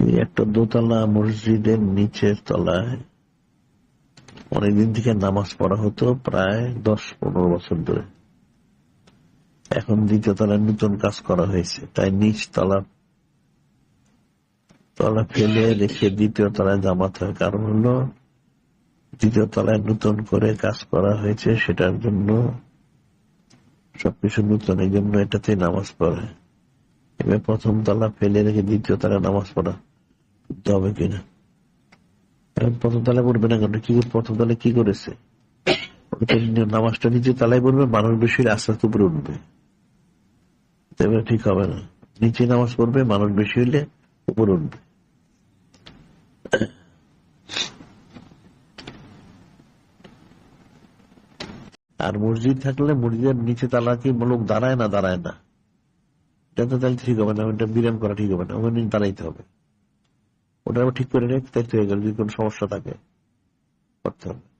একটা দোতলা মসজিদের নিচের তলায় অনেকদিন থেকে নামাজ পড়া হতো, প্রায় দশ পনেরো বছর ধরে। এখন দ্বিতীয় তলায় নতুন কাজ করা হয়েছে, তাই নিচ তলা তলা ফেলে রেখে দ্বিতীয় তলায় জামাত হয়। কারণ হলো, দ্বিতীয় তলায় নতুন করে কাজ করা হয়েছে, সেটার জন্য সবকিছু নতুন, এই জন্য এটাতে নামাজ পড়ে। এবার প্রথম তলা ফেলে রেখে দ্বিতীয় তলায় নামাজ পড়া। হবে কিনা? প্রথম তলায় পড়বে না কেন? কি প্রথম তলায় কি করেছে? নামাজটা নিচে তলায় পড়বে, মানুষ বেশি আস্তে উপরে উঠবে। তবে ঠিক হবে না। নিচে নামাজ পড়বে, মানুষ বেশি হলে উপরে উঠবে। আর মসজিদ থাকলে মসজিদের নিচে তালা কি লোক দাঁড়ায় না দাঁড়ায় না? এটা তাহলে ঠিক হবে না ওটা বিরাম করা ঠিক হবে না, ওখানে দাঁড়াইতে হবে। ওটা আবার ঠিক করে রেখে তাই হয়ে গেল, যদি কোনো সমস্যা থাকে, করতে হবে।